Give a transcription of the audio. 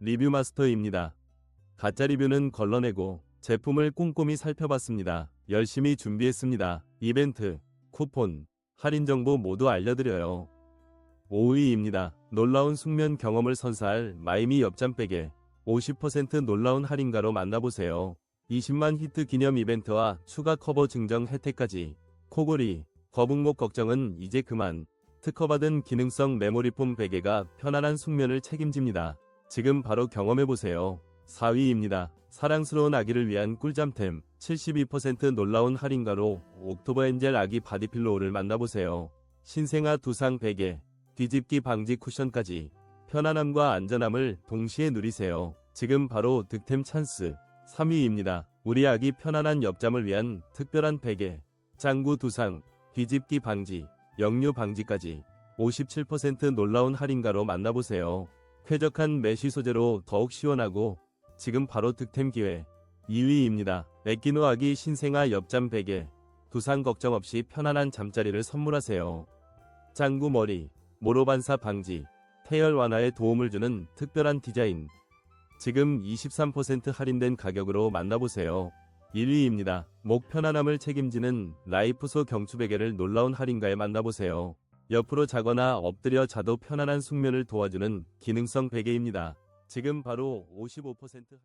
리뷰 마스터입니다. 가짜 리뷰는 걸러내고 제품을 꼼꼼히 살펴봤습니다. 열심히 준비했습니다. 이벤트, 쿠폰, 할인 정보 모두 알려드려요. 5위입니다. 놀라운 숙면 경험을 선사할 마이미 옆잠백에 50% 놀라운 할인가로 만나보세요. 20만 히트 기념 이벤트와 추가 커버 증정 혜택까지 코골이, 거북목 걱정은 이제 그만 특허받은 기능성 메모리폼 베개가 편안한 숙면을 책임집니다. 지금 바로 경험해보세요. 4위입니다. 사랑스러운 아기를 위한 꿀잠템 72% 놀라운 할인가로 옥토버 엔젤 아기 바디필로우를 만나보세요. 신생아 두상 베개, 뒤집기 방지 쿠션까지 편안함과 안전함을 동시에 누리세요. 지금 바로 득템 찬스 3위입니다. 우리 아기 편안한 옆잠을 위한 특별한 베개, 짱구 두상, 뒤집기 방지, 역류 방지까지 57% 놀라운 할인가로 만나보세요. 쾌적한 메쉬 소재로 더욱 시원하고 지금 바로 득템 기회 2위입니다. 에끼노 아기 신생아 옆잠 베개 두상 걱정 없이 편안한 잠자리를 선물하세요. 짱구 머리, 모로 반사 방지, 태열 완화에 도움을 주는 특별한 디자인 지금 23% 할인된 가격으로 만나보세요. 1위입니다. 목 편안함을 책임지는 라이프소 경추베개를 놀라운 할인가에 만나보세요. 옆으로 자거나 엎드려 자도 편안한 숙면을 도와주는 기능성 베개입니다. 지금 바로 55%